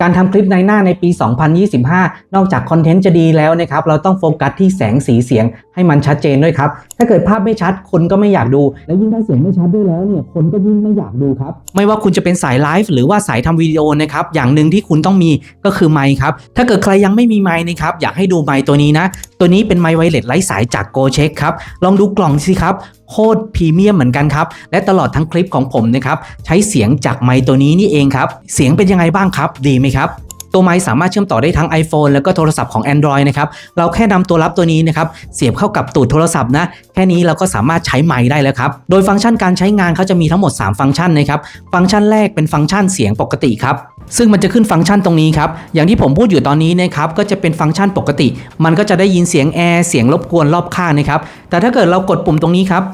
การทำคลิปในหน้าในปี 2025 นอกจากคอนเทนต์จะดีแล้วนะครับ เราต้องโฟกัสที่แสงสีเสียงให้มันชัดเจนด้วยครับ ถ้าเกิดภาพไม่ชัดคนก็ไม่อยากดู และยิ่งถ้าเสียงไม่ชัดด้วยแล้วเนี่ยคนก็ยิ่งไม่อยากดูครับ ไม่ว่าคุณจะเป็นสายไลฟ์หรือว่าสายทำวิดีโอนะครับ อย่างหนึ่งที่คุณต้องมีก็คือไมค์ครับ ถ้าเกิดใครยังไม่มีไมค์นะครับ อยากให้ดูไมค์ตัวนี้นะ ตัวนี้เป็นไมค์ไวเลสไร้สายจากโกเช็คครับ ลองดูกล่องสิครับโคตรพรีเมียมเหมือนกันครับ และตลอดทั้งคลิปของผมนะครับใช้เสียงจากไมค์ตัวนี้นี่เองครับ เสียงเป็นยังไงบ้างครับ ดีไหมครับตัวไมค์สามารถเชื่อมต่อได้ทั้ง iPhone แล้วก็โทรศัพท์ของ Android นะครับ เราแค่นำตัวรับตัวนี้นะครับเสียบเข้ากับตูดโทรศัพท์นะ แค่นี้เราก็สามารถใช้ไมค์ได้แล้วครับ โดยฟังก์ชันการใช้งานเขาจะมีทั้งหมด 3 ฟังก์ชันนะครับ ฟังก์ชันแรกเป็นฟังก์ชันเสียงปกติครับ ซึ่งมันจะขึ้นฟังก์ชันตรงนี้ครับ อย่างที่ผมพูดอยู่ตอนนี้นะครับก็จะเป็นฟังก์ชันปกติ มันก็จะได้ยินเสียงแอร์เสียงรบกวนรอบข้างนะครับ แต่ถ้าเกิดเรากดปุ่มตรงนี้ครับ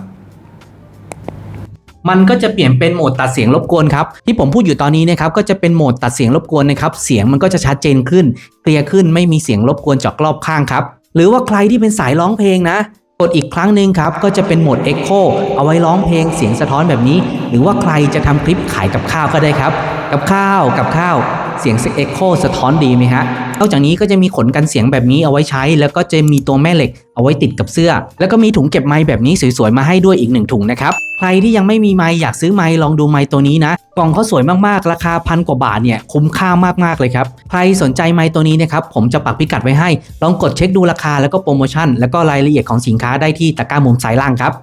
มันก็จะเปลี่ยนเป็นโหมดตัดเสียงรบกวนครับ ที่ผมพูดอยู่ตอนนี้นะครับก็จะเป็นโหมดตัดเสียงรบกวนนะครับ เสียงมันก็จะชัดเจนขึ้น เคลียร์ขึ้นไม่มีเสียงรบกวนจากรอบข้างครับ หรือว่าใครที่เป็นสายร้องเพลงนะกดอีกครั้งหนึ่งครับ ก็จะเป็นโหมด Echo เอาไว้ร้องเพลงเสียงสะท้อนแบบนี้ หรือว่าใครจะทำคลิปขายกับข้าวก็ได้ครับ กับข้าวกับข้าวเสียง Echo สะท้อนดีไหมฮะนอกจากนี้ก็จะมีขนกันเสียงแบบนี้เอาไว้ใช้ แล้วก็จะมีตัวแม่เหล็กเอาไว้ติดกับเสื้อ แล้วก็มีถุงเก็บไม้แบบนี้สวยๆมาให้ด้วยอีกหนึ่งถุงนะครับใครที่ยังไม่มีไม้อยากซื้อไม้ลองดูไม้ตัวนี้นะกล่องเขาสวยมากๆ ราคาพันกว่าบาทเนี่ยคุ้มค่ามากๆเลยครับใครสนใจไม้ตัวนี้นะครับผมจะปักพิกัดไว้ให้ ลองกดเช็คดูราคาแล้วก็โปรโมชั่น แล้วก็รายละเอียดของสินค้าได้ที่ตะกร้ามุมซ้ายล่างครับ